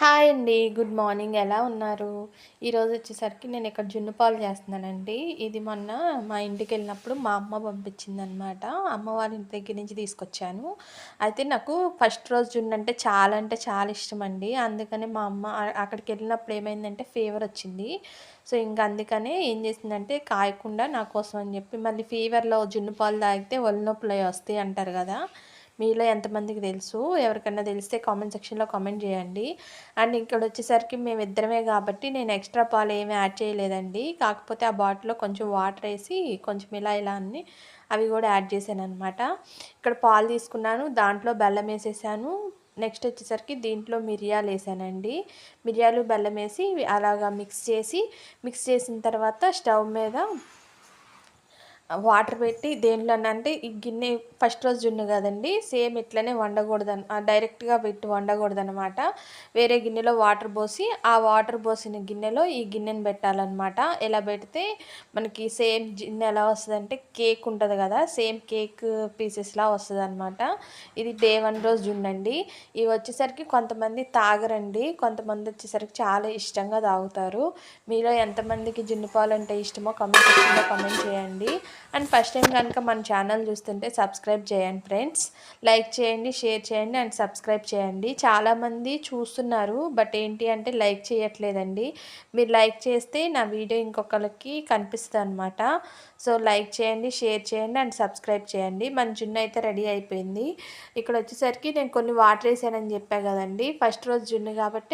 Hi అండి good morning. ఎలా ఉన్నారు? ఈరోజు వచ్చేసరికి నేను ఇక్కడ జున్ను పాలు చేస్తున్నానండి. ఇది మొన్న మా ఇంటికి వెళ్ళినప్పుడు మా అమ్మ పంపించింది అనమాట అమ్మ వాళ్ళ ఇంటి దగ్గర నుంచి తీసుకొచ్చాను. అయితే నాకు ఫస్ట్ రోజు జున్ను అంటే చాలా అంటే చాలా ఇష్టం అండి అందుకని మా అమ్మ అక్కడికి వెళ్ళినప్పుడు ఏమైందంటే ఫీవర్ వచ్చింది. సో ఇంకా అందుకనే ఏం చేసిందంటే కాయకుండా నా కోసం అని చెప్పి మళ్ళీ ఫీవర్లో జున్ను పాలు తాగితే ఒళ్ళు నొప్పులు వస్తాయి అంటారు కదా. మీలో ఎంతమందికి తెలుసు ఎవరికైనా తెలిస్తే కామెంట్ సెక్షన్లో కామెంట్ చేయండి. అండ్ ఇక్కడ వచ్చేసరికి మేము ఇద్దరమే కాబట్టి నేను ఎక్స్ట్రా పాలు ఏమీ యాడ్ చేయలేదండి. కాకపోతే ఆ బాటిల్లో కొంచెం వాటర్ వేసి కొంచెం ఇలా ఇలా అన్ని అవి కూడా యాడ్ చేశాను అనమాట ఇక్కడ పాలు తీసుకున్నాను దాంట్లో బెల్లం వేసేసాను. నెక్స్ట్ వచ్చేసరికి దీంట్లో మిరియాలు వేసానండి. మిరియాలు బెల్లం వేసి అలాగా మిక్స్ చేసి మిక్స్ చేసిన తర్వాత స్టవ్ మీద వాటర్ పెట్టి దేంట్లోనంటే ఈ గిన్నె ఫస్ట్ రోజు జున్ను కదండి సేమ్ ఇట్లనే వండకూడదు డైరెక్ట్గా పెట్టి వండకూడదు అనమాట వేరే గిన్నెలో వాటర్ పోసి ఆ వాటర్ పోసిన గిన్నెలో ఈ గిన్నెను పెట్టాలన్నమాట ఎలా పెడితే మనకి సేమ్ గిన్నె ఎలా వస్తుంది అంటే కేక్ ఉంటుంది కదా సేమ్ కేక్ పీసెస్లా వస్తుంది అనమాట ఇది డే వన్ రోజు జున్ను అండి ఇవి వచ్చేసరికి కొంతమంది తాగరండి. కొంతమంది వచ్చేసరికి చాలా ఇష్టంగా తాగుతారు. మీలో ఎంతమందికి జున్ను పాలు అంటే ఇష్టమో కమెంట్ సెక్షన్లో కమెంట్ చేయండి. అండ్ ఫస్ట్ టైం కనుక మన ఛానల్ చూస్తుంటే సబ్స్క్రైబ్ చేయండి ఫ్రెండ్స్. లైక్ చేయండి షేర్ చేయండి అండ్ సబ్స్క్రైబ్ చేయండి. చాలామంది చూస్తున్నారు బట్ ఏంటి అంటే లైక్ చేయట్లేదండి. మీరు లైక్ చేస్తే నా వీడియో ఇంకొకరికి కనిపిస్తుంది అనమాట సో లైక్ చేయండి షేర్ చేయండి అండ్ సబ్స్క్రైబ్ చేయండి. మన జున్ను అయితే రెడీ అయిపోయింది. ఇక్కడ వచ్చేసరికి నేను కొన్ని వాటర్ వేసానని చెప్పా కదండి. ఫస్ట్ రోజు జున్ను కాబట్టి